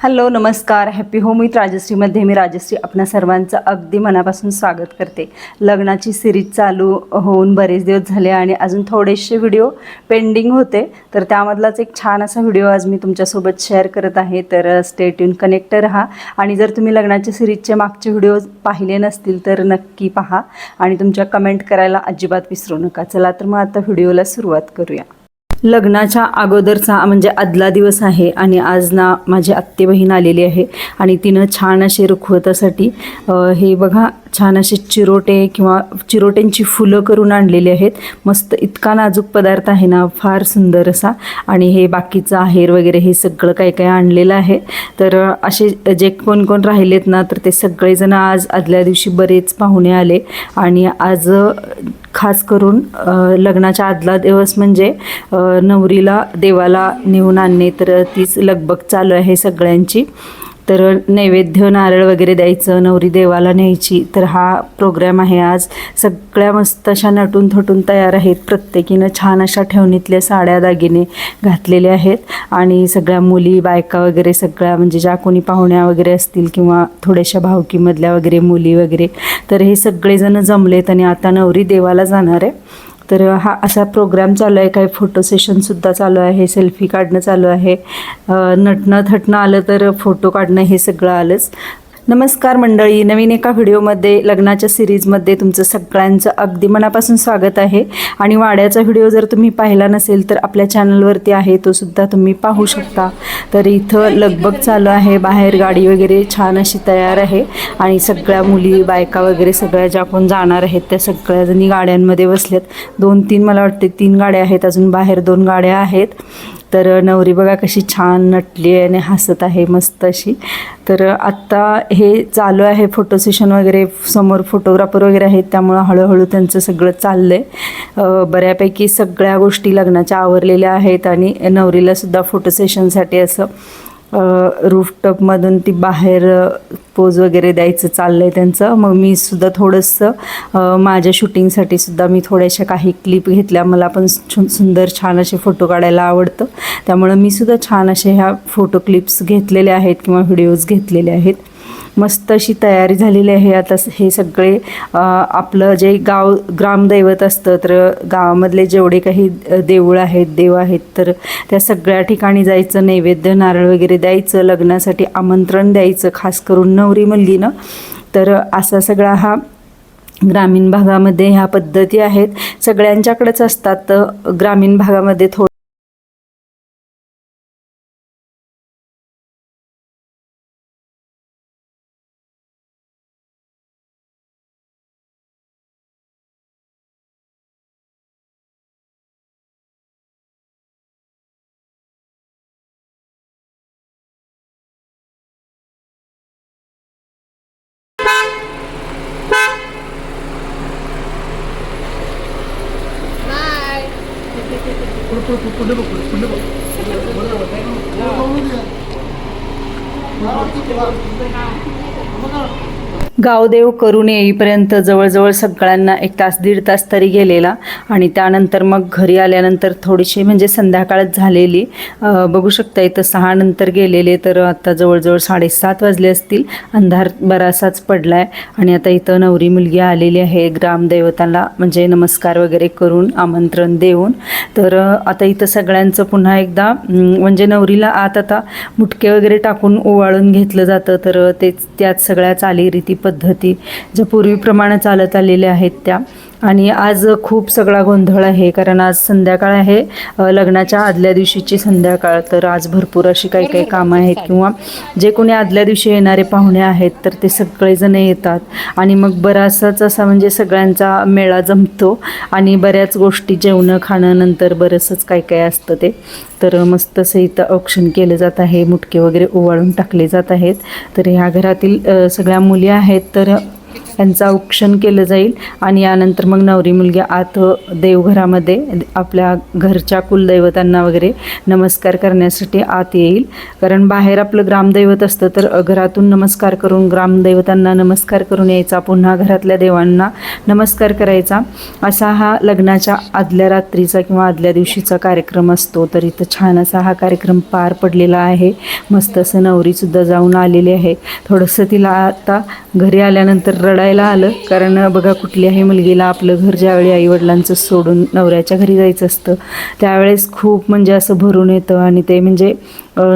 Hello नमस्कार. Happy home with राजश्रीमध्ये मी राजश्री आपणा सर्वांचं अगदी मनापासून स्वागत करते. लग्नाची सिरीज चालू होऊन बरेच दिवस झाले आणि अजून थोडेसे व्हिडिओ पेंडिंग होते. तर त्यामधलाच एक छान असा व्हिडिओ आज मी तुमच्यासोबत शेअर करत आहे. तर स्टेट युन कनेक्ट राहा. आणि जर तुम्ही लग्नाच्या सिरीजचे मागचे व्हिडिओ पाहिले नसतील तर नक्की पहा. आणि तुमच्या कमेंट करायला अजिबात विसरू नका. चला तर मग आता व्हिडिओला सुरुवात करूया. लग्नाच्या अगोदरचा म्हणजे आदला दिवस आहे आणि आज ना माझी आत्ते बहीण आलेली आहे आणि तिनं छान असे रुखवतासाठी हे बघा छान असे चिरोटे किंवा चिरोट्यांची फुलं करून आणलेली आहेत. मस्त इतका नाजूक पदार्थ आहे ना फार सुंदर असा. आणि हे बाकीचं आहेर वगैरे हे सगळं काही काही आणलेलं आहे. तर असे जे कोण कोण राहिलेत ना तर ते सगळेजण आज आदल्या दिवशी बरेच पाहुणे आले. आणि आज खास करून लग्नाच्या आदला दिवस म्हणजे नवरीला देवाला नेऊन आणणे तर तीच लगबग चालू आहे सगळ्यांची. तर नैवेद्य नारळ वगैरे द्यायचं नवरी देवाला न्यायची. तर हा प्रोग्राम आहे आज. सगळ्या मस्त अशा नटून थटून तयार आहेत. प्रत्येकीनं छान अशा ठेवणीतल्या साड्या दागिने घातलेले आहेत. आणि सगळ्या मुली बायका वगैरे सगळ्या म्हणजे ज्या कोणी पाहुण्या वगैरे असतील किंवा थोड्याशा भावकीमधल्या वगैरे मुली वगैरे तर हे सगळेजण जमलेत आणि आता नवरी देवाला जाणार आहे. तर हा असा प्रोग्राम चालू आहे. काही फोटो सेशनसुद्धा चालू आहे. सेल्फी काढणं चालू आहे. नटणं थटणं आलं तर फोटो काढणं हे सगळं आलंच. नमस्कार मंडळी. नवीन एका व्हिडिओमध्ये लग्नाच्या सिरीजमध्ये तुमचं सगळ्यांचं अगदी मनापासून स्वागत आहे. आणि वाड्याचा व्हिडिओ जर तुम्ही पाहिला नसेल तर आपल्या चॅनलवरती आहे. तो सुद्धा तुम्ही पाहू शकता. तर इथं लगबग चालू आहे. बाहेर गाडी वगैरे छान अशी तयार आहे. आणि सगळ्या मुली बायका वगैरे सगळ्या ज्या आपण जाणार आहेत त्या सगळ्याजणी गाड्यांमध्ये बसल्यात. दोन तीन मला वाटते तीन गाड्या आहेत. अजून बाहेर दोन गाड्या आहेत. तर नवरी बघा कशी छान नटली आहे आणि हसत आहे मस्त अशी. तर आत्ता हे चालू आहे फोटो सेशन वगैरे समोर फोटोग्राफर वगैरे आहेत त्यामुळं हळूहळू त्यांचं सगळं चाललं आहे बऱ्यापैकी सगळ्या गोष्टी लग्नाच्या आवरलेल्या आहेत आणि नवरीलासुद्धा फोटो सेशनसाठी असं रूफटॉपमधून ती बाहेर पोज वगैरे द्यायचं चाललं आहे त्यांचं. मग मी सुद्धा थोडंसं माझ्या शूटिंगसाठी सुद्धा मी थोड्याशा काही क्लिप घेतल्या. मला पण सुंदर छान असे फोटो काढायला आवडतं. त्यामुळं मी सुद्धा छान असे ह्या फोटो क्लिप्स घेतलेल्या आहेत किंवा व्हिडिओज घेतलेले आहेत. मस्त अशी तयारी झालेली आहे. आता हे सगळे आपलं जे गाव ग्रामदैवत असतं तर गावामधले जेवढे काही देऊळ आहेत देव आहेत तर त्या सगळ्या ठिकाणी जायचं नैवेद्य नारळ वगैरे द्यायचं लग्नासाठी आमंत्रण द्यायचं खास करून नवरी मुलगीनं. तर असा सगळा हा ग्रामीण भागामध्ये ह्या पद्धती आहेत. सगळ्यांच्याकडेच असतात ग्रामीण भागामध्ये थोडं これ गावदेव करून येईपर्यंत जवळजवळ सगळ्यांना एक तास दीड तास तरी गेलेला. आणि त्यानंतर मग घरी आल्यानंतर थोडीशी म्हणजे संध्याकाळच झालेली. बघू शकता इथं सहा नंतर गेलेले तर आता जवळजवळ साडेसात वाजले असतील. अंधार बरासाच पडला आहे आणि आता इथं नवरी मुलगी आलेली आहे ग्रामदैवताला म्हणजे नमस्कार वगैरे करून आमंत्रण देऊन. तर आता इथं सगळ्यांचं पुन्हा एकदा म्हणजे नवरीला आत आता मुटके वगैरे टाकून ओवाळून घेतलं जातं. तर तेच त्यात सगळ्या चालीरीती पद्धती ज्या पूर्वीप्रमाणे चालत आलेल्या आहेत त्या. आणि आज खूप सगळा गोंधळ आहे कारण आज संध्याकाळ आहे. लग्नाच्या आदल्या दिवशीची संध्याकाळ तर आज भरपूर अशी काही काही कामं आहेत किंवा जे कोणी आदल्या दिवशी येणारे पाहुणे आहेत तर ते सगळेजण येतात. आणि मग बराचसाच असा म्हणजे सगळ्यांचा मेळा जमतो आणि बऱ्याच गोष्टी जेवणं खाणं नंतर बरंचसंच काय काय असतं ते. तर मस्त असं इथं औक्षण केलं जात आहे मुटके वगैरे ओवाळून टाकले जात आहेत. तर ह्या घरातील सगळ्या मुली आहेत तर यांचं औक्षण केलं जाईल. आणि यानंतर मग नवरी मुलगी आत देवघरामध्ये आपल्या घरच्या कुलदैवतांना वगैरे नमस्कार करण्यासाठी आत येईल. कारण बाहेर आपलं ग्रामदैवत असतं तर घरातून नमस्कार करून ग्रामदैवतांना नमस्कार करून यायचा पुन्हा घरातल्या देवांना नमस्कार करायचा. असा हा लग्नाच्या आदल्या रात्रीचा किंवा आदल्या दिवशीचा कार्यक्रम असतो. तर इथं छान असा हा कार्यक्रम पार पडलेला आहे. मस्त असं नवरीसुद्धा जाऊन आलेली आहे. थोडंसं तिला आता घरी आल्यानंतर रडाय रडायला आलं. कारण बघा कुठल्याही मुलगीला आपलं घर ज्यावेळी आईवडिलांचं सोडून नवऱ्याच्या घरी जायचं असतं त्यावेळेस खूप म्हणजे असं भरून येतं आणि ते म्हणजे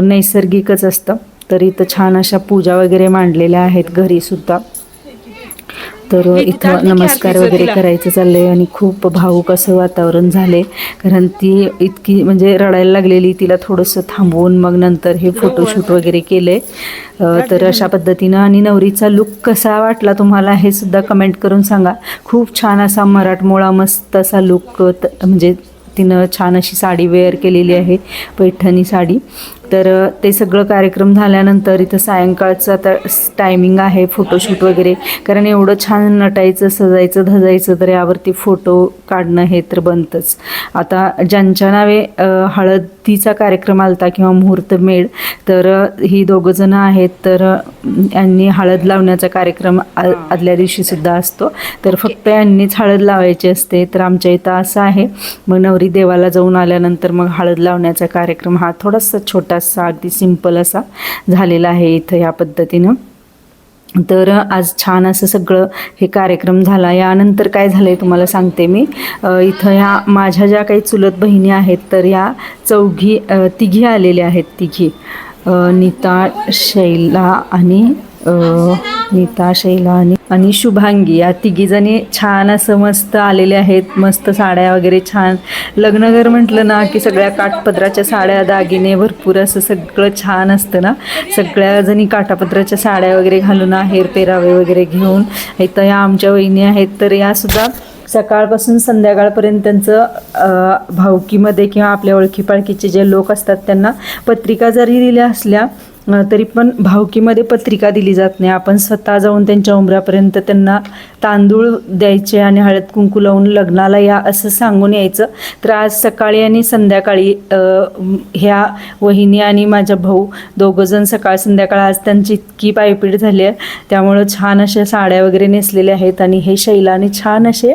नैसर्गिकच असतं. तर इथं छान अशा पूजा वगैरे मांडलेल्या आहेत घरीसुद्धा तर इथं नमस्कार वगैरे करायचं चाललंय आणि खूप भाऊक असं वातावरण झाले कारण ती इतकी म्हणजे रडायला लागलेली तिला थोडंसं थांबवून मग नंतर हे फोटोशूट वगैरे केले तर अशा पद्धतीनं आणि नवरीचा लुक कसा वाटला तुम्हाला हे सुद्धा कमेंट करून सांगा. खूप छान असा मराठमोळा मस्त असा लुक म्हणजे तिनं छान अशी साडी वेअर केलेली आहे पैठणी साडी. तर ते सगळं कार्यक्रम झाल्यानंतर इथं सायंकाळचं आता टायमिंग आहे फोटोशूट वगैरे. कारण एवढं छान नटायचं सजायचं धजायचं तर यावरती फोटो काढणं हे तर बनतंच. आता ज्यांच्या नावे हळदीचा कार्यक्रम आलता किंवा मुहूर्तमेढ तर ही दोघं जण आहेत तर यांनी हळद लावण्याचा कार्यक्रम आ- आदल्या दिवशी सुद्धा असतो. तर फक्त यांनीच हळद लावायची असते तर आमच्या इथं असं आहे. मग नवरी देवाला जाऊन आल्यानंतर मग हळद लावण्याचा कार्यक्रम हा थोडासा असा अगदी सिंपल असा झालेला आहे इथं या पद्धतीनं. तर आज छान असं सगळं हे कार्यक्रम झाला. यानंतर काय झालं आहे तुम्हाला सांगते मी. इथं ह्या माझ्या ज्या काही चुलत बहिणी आहेत तर या चौघी तिघी आलेल्या आहेत तिघी. नीता शैला आणि नीता शैला आणि आणि शुभांगी. या तिघीजणी छान असं मस्त आलेले आहेत. मस्त साड्या वगैरे छान. लग्नघर म्हटलं ना की सगळ्या काठपदराच्या साड्या दागिने भरपूर असं सगळं छान असतं ना. सगळ्या जणी काठापदराच्या साड्या वगैरे घालून आहेर पेरावे वगैरे घेऊन. इथं या आमच्या वहिनी आहेत. तर या सुद्धा सकाळपासून संध्याकाळपर्यंत त्यांचं भावकीमध्ये किंवा आपल्या ओळखीपाळखीचे जे लोक असतात त्यांना पत्रिका जरी दिल्या असल्या तरी पण भावकीमध्ये पत्रिका दिली जात नाही. आपण स्वतः जाऊन त्यांच्या उमऱ्यापर्यंत त्यांना तांदूळ द्यायचे आणि हळद कुंकू लावून लग्नाला या असं सांगून यायचं. तर आज सकाळी आणि संध्याकाळी ह्या वहिनी आणि माझा भाऊ दोघंजण सकाळ संध्याकाळ आज त्यांची इतकी पायपीट झाली आहे. त्यामुळं छान अशा साड्या वगैरे नेसलेल्या आहेत आणि हे शैलाने छान असे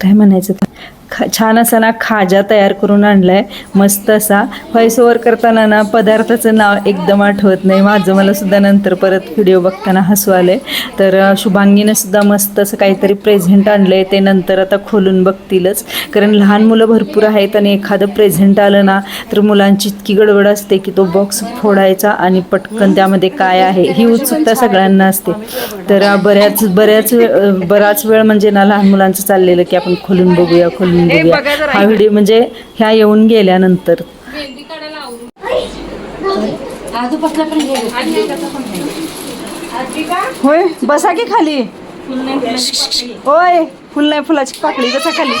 काय म्हणायचं ते? खा छान असा ना खाजा तयार करून आणलाय. मस्त असा. व्हॉइस ओव्हर करताना ना पदार्थाचं नाव एकदम आठवत नाही. माझं मला सुद्धा नंतर परत व्हिडिओ बघताना हसू आले तर शुभांगीनं सुद्धा मस्त असं काहीतरी प्रेझेंट आणलंय. ते नंतर आता खोलून बघतीलच. कारण लहान मुलं भरपूर आहेत आणि एखादं प्रेझेंट आलं ना तर मुलांची इतकी गडबड असते की तो बॉक्स फोडायचा आणि पटकन त्यामध्ये काय आहे ही उत्सुकता सगळ्यांना असते. तर बऱ्याच बऱ्याच बराच वेळ म्हणजे ना लहान मुलांचं चाललेलं की आपण खोलून बघूया खोलून बघूया. हा व्हिडिओ म्हणजे ह्या येऊन गेल्यानंतर. होय बसा की खाली. होय फुल नाही फुलाची पाकळी. बसा खाली.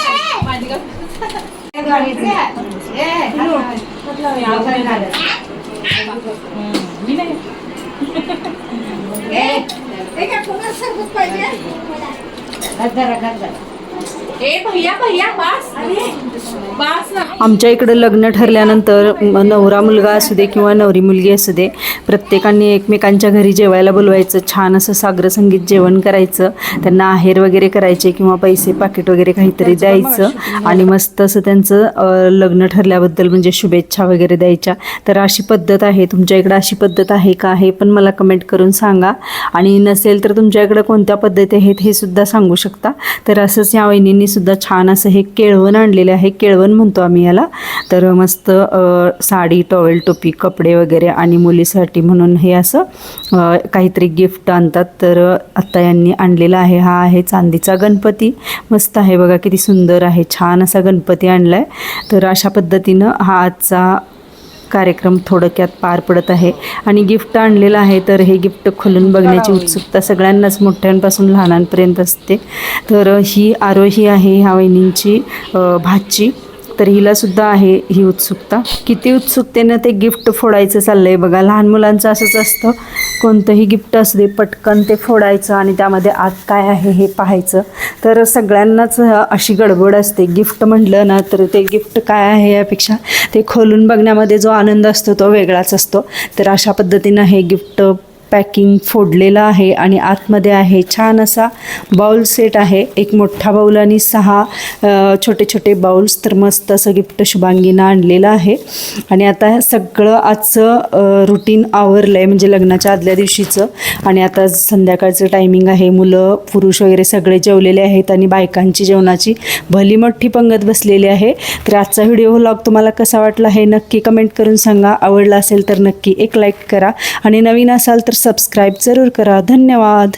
आमच्या इकडं लग्न ठरल्यानंतर म- नवरा मुलगा असू दे किंवा नवरी मुलगी असू दे प्रत्येकाने एकमेकांच्या घरी जेवायला बोलवायचं छान असं सागर संगीत जेवण करायचं त्यांना आहेर वगैरे करायचे किंवा पैसे पाकिट वगैरे काहीतरी द्यायचं आणि मस्त असं त्यांचं लग्न ठरल्याबद्दल म्हणजे शुभेच्छा वगैरे द्यायच्या. तर अशी पद्धत आहे. तुमच्या इकडं अशी पद्धत आहे का? हे पण मला कमेंट करून सांगा. आणि नसेल तर तुमच्या इकडं कोणत्या पद्धती आहेत हे सुद्धा सांगू शकता. तर असंच या वहिनींनी सुद्धा छान असं हे केळवण आणलेलं आहे. केळवण म्हणतो आम्ही याला. तर मस्त साडी टॉवेल टोपी कपडे वगैरे आणि मुलीसाठी म्हणून हे असं काहीतरी गिफ्ट आणतात. तर आत्ता यांनी आणलेला आहे. हा आहे चांदीचा गणपती. मस्त आहे बघा किती सुंदर आहे. छान असा गणपती आणला आहे तर अशा पद्धतीनं हा आजचा कार्यक्रम थोडक्यात पार पडत आहे. आणि गिफ्ट आणलेलं आहे तर हे गिफ्ट खोलून बघण्याची उत्सुकता सगळ्यांनाच मोठ्यांपासून लहानांपर्यंत असते. तर ही आरोही आहे ह्या वहिनींची भाची. तर हिला सुद्धा आहे ही उत्सुकता. किती उत्सुकतेनं ते गिफ्ट फोडायचं चाललं आहे बघा. लहान मुलांचं असंच असतं. कोणतंही गिफ्ट असू दे पटकन ते फोडायचं आणि त्यामध्ये आत काय आहे हे पाहायचं. तर सगळ्यांनाच अशी गडबड असते. गिफ्ट म्हटलं ना तर ते गिफ्ट काय आहे यापेक्षा ते खोलून बघण्यामध्ये जो आनंद असतो तो वेगळाच असतो. तर अशा पद्धतीनं हे गिफ्ट पॅकिंग फोडलेलं आहे आणि आतमध्ये आहे छान असा बाउल सेट आहे. एक मोठा बाउल आणि सहा छोटे छोटे बाउल्स तर मस्त असं गिफ्ट शुभांगीनं आणलेलं आहे. आणि आता सगळं आजचं रुटीन आवरलं आहे म्हणजे लग्नाच्या आदल्या दिवशीचं. आणि आता संध्याकाळचं टायमिंग आहे मुलं पुरुष वगैरे सगळे जेवलेले आहेत आणि बायकांची जेवणाची भली मोठी पंगत बसलेली आहे. तर आजचा व्हिडिओ व्लॉग तुम्हाला कसा वाटला हे नक्की कमेंट करून सांगा. आवडला असेल तर नक्की एक लाईक करा. आणि नवीन असाल तर सबस्क्राईब जरूर करा धन्यवाद।